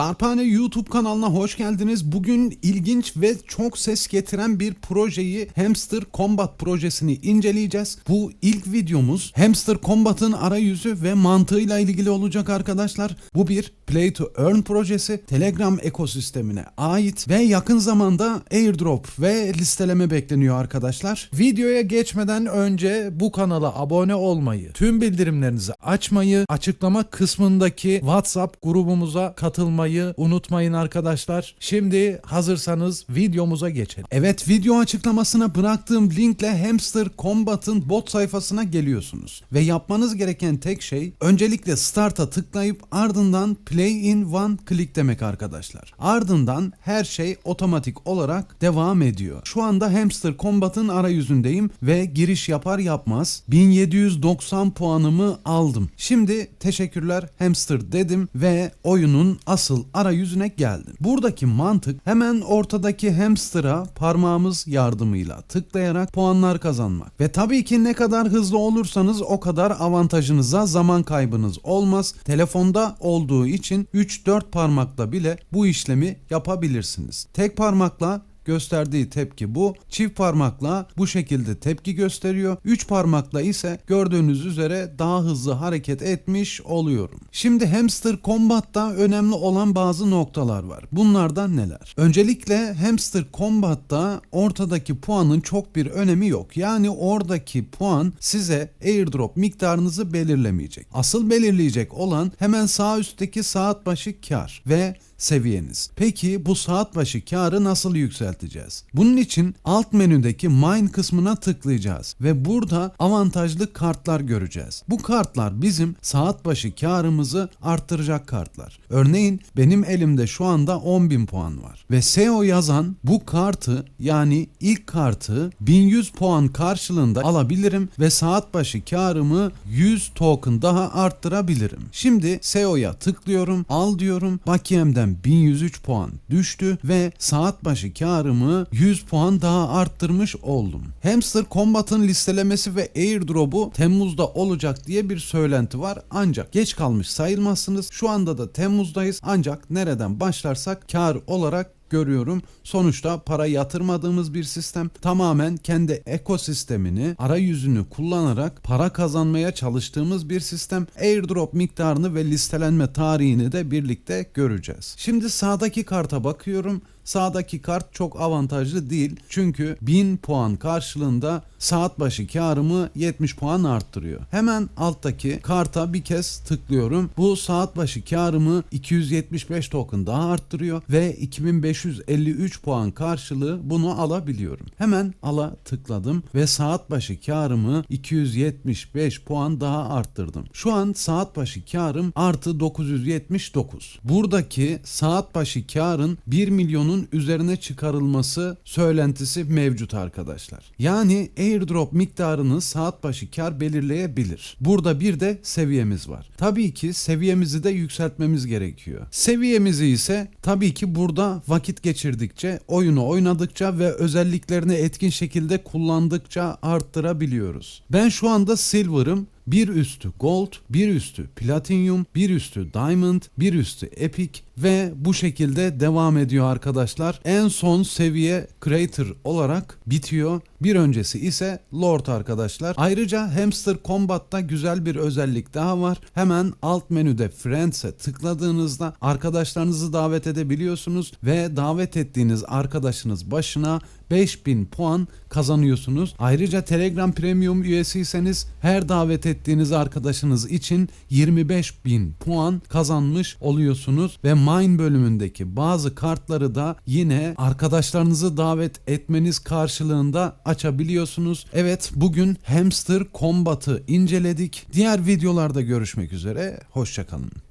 Darphane YouTube kanalına hoş geldiniz. Bugün ilginç ve çok ses getiren bir projeyi Hamster Combat projesini inceleyeceğiz. Bu ilk videomuz Hamster Combat'ın arayüzü ve mantığıyla ilgili olacak arkadaşlar. Bu bir Play to Earn projesi. Telegram ekosistemine ait ve yakın zamanda airdrop ve listeleme bekleniyor arkadaşlar. Videoya geçmeden önce bu kanala abone olmayı, tüm bildirimlerinizi açmayı, açıklama kısmındaki WhatsApp grubumuza katılmayı unutmayın arkadaşlar. Şimdi hazırsanız videomuza geçelim. Evet video açıklamasına bıraktığım linkle Hamster Combat'ın bot sayfasına geliyorsunuz. Ve yapmanız gereken tek şey öncelikle Start'a tıklayıp ardından Play in One Click demek arkadaşlar. Ardından her şey otomatik olarak devam ediyor. Şu anda Hamster Combat'ın arayüzündeyim ve giriş yapar yapmaz 1790 puanımı aldım. Şimdi teşekkürler Hamster dedim ve oyunun asıl arayüzüne geldim. Buradaki mantık hemen ortadaki hamster'a parmağımız yardımıyla tıklayarak puanlar kazanmak. Ve tabii ki ne kadar hızlı olursanız o kadar avantajınıza zaman kaybınız olmaz. Telefonda olduğu için 3-4 parmakla bile bu işlemi yapabilirsiniz. Tek parmakla gösterdiği tepki bu. Çift parmakla bu şekilde tepki gösteriyor. Üç parmakla ise gördüğünüz üzere daha hızlı hareket etmiş oluyorum. Şimdi Hamster Combat'ta önemli olan bazı noktalar var. Bunlardan neler? Öncelikle Hamster Combat'ta ortadaki puanın çok bir önemi yok. Yani oradaki puan size airdrop miktarınızı belirlemeyecek. Asıl belirleyecek olan hemen sağ üstteki saat başı kar ve seviyeniz. Peki bu saat başı karı nasıl yükselteceğiz? Bunun için alt menüdeki mine kısmına tıklayacağız ve burada avantajlı kartlar göreceğiz. Bu kartlar bizim saat başı karımızı arttıracak kartlar. Örneğin benim elimde şu anda 10.000 puan var ve SEO yazan bu kartı yani ilk kartı 1100 puan karşılığında alabilirim ve saat başı karımı 100 token daha arttırabilirim. Şimdi SEO'ya tıklıyorum, al diyorum, bakiyemden 1103 puan düştü ve saat başı karımı 100 puan daha arttırmış oldum. Hamster Combat'ın listelemesi ve airdrop'u Temmuz'da olacak diye bir söylenti var ancak geç kalmış sayılmazsınız. Şu anda da Temmuz'dayız ancak nereden başlarsak kar olarak görüyorum. Sonuçta para yatırmadığımız bir sistem tamamen kendi ekosistemini, arayüzünü kullanarak para kazanmaya çalıştığımız bir sistem. Airdrop miktarını ve listelenme tarihini de birlikte göreceğiz. Şimdi sağdaki karta bakıyorum. Sağdaki kart çok avantajlı değil. Çünkü 1000 puan karşılığında saat başı karımı 70 puan arttırıyor. Hemen alttaki karta bir kez tıklıyorum. Bu saat başı karımı 275 token daha arttırıyor ve 2553 puan karşılığı bunu alabiliyorum. Hemen ala tıkladım ve saat başı karımı 275 puan daha arttırdım. Şu an saat başı karım artı 979. Buradaki saat başı karın 1 milyonun üzerine çıkarılması söylentisi mevcut arkadaşlar. Yani airdrop miktarını saat başı kar belirleyebilir. Burada bir de seviyemiz var. Tabii ki seviyemizi de yükseltmemiz gerekiyor. Seviyemizi ise tabii ki burada vakit geçirdikçe, oyunu oynadıkça ve özelliklerini etkin şekilde kullandıkça arttırabiliyoruz. Ben şu anda silver'ım bir üstü gold, bir üstü platinum, bir üstü diamond, bir üstü epic ve bu şekilde devam ediyor arkadaşlar. En son seviye creator olarak bitiyor. Bir öncesi ise lord arkadaşlar. Ayrıca Hamster Combat'ta güzel bir özellik daha var. Hemen alt menüde friends'e tıkladığınızda arkadaşlarınızı davet edebiliyorsunuz ve davet ettiğiniz arkadaşınız başına 5000 puan kazanıyorsunuz. Ayrıca Telegram Premium üyesiyseniz her davet ettiğiniz arkadaşınız için 25.000 puan kazanmış oluyorsunuz ve Mine bölümündeki bazı kartları da yine arkadaşlarınızı davet etmeniz karşılığında açabiliyorsunuz. Evet bugün Hamster Combat'ı inceledik. Diğer videolarda görüşmek üzere. Hoşçakalın.